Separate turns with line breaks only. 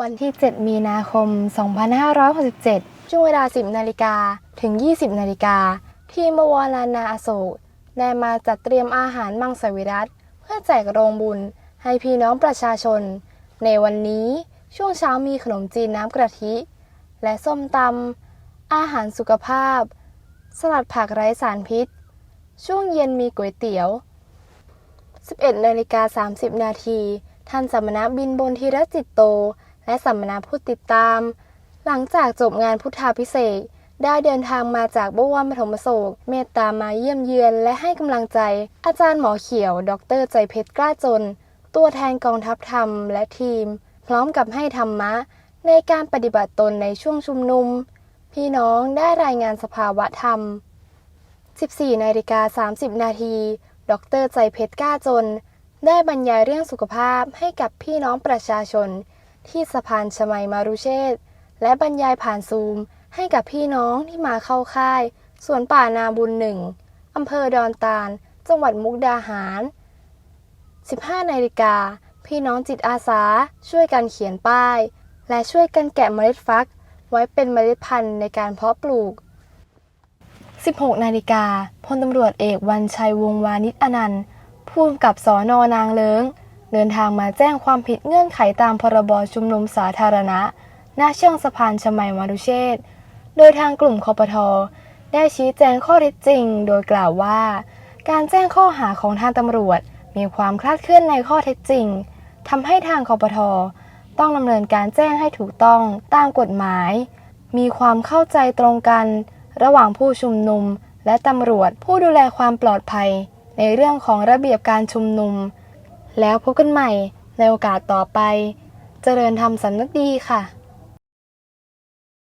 วันที่ 7 มีนาคม 2567 ช่วงเวลา 10 นาฬิกาถึง 20 นาฬิกา ทีมบวรลานาอโศกได้มาจัดเตรียมอาหารมังสวิรัตเพื่อแจกโรงบุญให้พี่น้องประชาชน ในวันนี้ช่วงเช้ามีขนมจีนน้ำกะทิ และส้มตำอาหารสุขภาพ สลัดผักไร้สารพิษ ช่วงเย็นมีก๋วยเตี๋ยว 11นาฬิกา30 นาทีท่านสมมนาบินบนทีรจิตโต และสัมมนาผู้ติดตาม หลังจากจบงานพุทธาพิเศษได้เดินทางมาจากบวรปฐมโศก เมตตามาเยี่ยมเยือนและให้กำลังใจ อาจารย์หมอเขียว ดรใจเพชรกล้าจน ตัวแทนกองทัพธรรมและทีม พร้อมกับให้ธรรมะ ในการปฏิบัติตนในช่วงชุมนุม พี่น้องได้รายงานสภาวะธรรม 14นาฬิกา30 นาที ดรใจเพชรกล้าจน ได้บรรยายเรื่องสุขภาพให้กับพี่น้องประชาชน ที่สะพานชมัยมารุเชษและบรรยายผ่านซูม ให้กับพี่น้องที่มาเข้าค่ายสวนป่านาบุญหนึ่งอำเภอดอนตาล จังหวัดมุกดาหาร 15นาฬิกา พี่น้องจิตอาสาช่วยกันเขียนป้าย และช่วยกันแกะเมล็ดฟัก ไว้เป็นเมล็ดพันธุ์ในการเพาะปลูก 16นาฬิกาพลตำรวจเอกวันชัยวงวานิชอนันต์ผู้กำกับสอนอนางเลิง เดินทางมาแจ้งความผิดเงื่อนไขตามพรบชุมนุมสาธารณะ หน้าเชื่องสะพานชมัยมารุเชษโดยทางกลุ่มคอปทอได้ชี้แจงข้อเท็จจริง โดยกล่าวว่า การแจ้งข้อหาของทางตำรวจ มีความคลาดเคลื่อนในข้อเท็จจริงทำให้ทางคอปทอต้องดำเนินการแจ้งให้ถูกต้องตามกฎหมาย มีความเข้าใจตรงกัน ระหว่างผู้ชุมนุม และตำรวจผู้ดูแลความปลอดภัย ในเรื่องของระเบียบการชุมนุม แล้วพบกันใหม่ในโอกาสต่อไป เจริญธรรมสำนึกดีค่ะ